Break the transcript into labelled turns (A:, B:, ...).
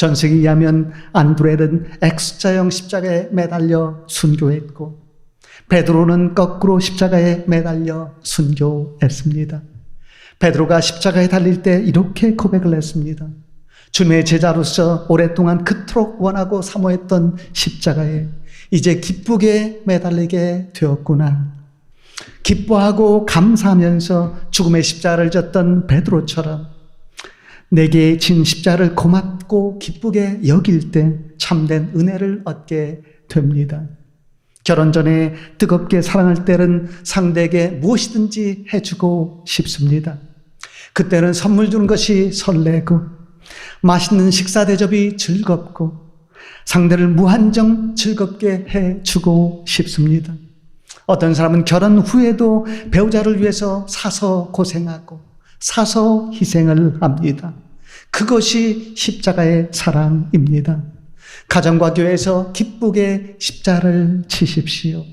A: 전승에 의하면 안드레는 X자형 십자가에 매달려 순교했고 베드로는 거꾸로 십자가에 매달려 순교했습니다. 베드로가 십자가에 달릴 때 이렇게 고백을 했습니다. 주님의 제자로서 오랫동안 그토록 원하고 사모했던 십자가에 이제 기쁘게 매달리게 되었구나. 기뻐하고 감사하면서 죽음의 십자가를 졌던 베드로처럼 내게 진 십자를 고맙 고 기쁘게 여길 때 참된 은혜를 얻게 됩니다. 결혼 전에 뜨겁게 사랑할 때는 상대에게 무엇이든지 해주고 싶습니다. 그때는 선물 주는 것이 설레고 맛있는 식사 대접이 즐겁고 상대를 무한정 즐겁게 해주고 싶습니다. 어떤 사람은 결혼 후에도 배우자를 위해서 사서 고생하고 사서 희생을 합니다. 그것이 십자가의 사랑입니다. 가정과 교회에서 기쁘게 십자를 치십시오.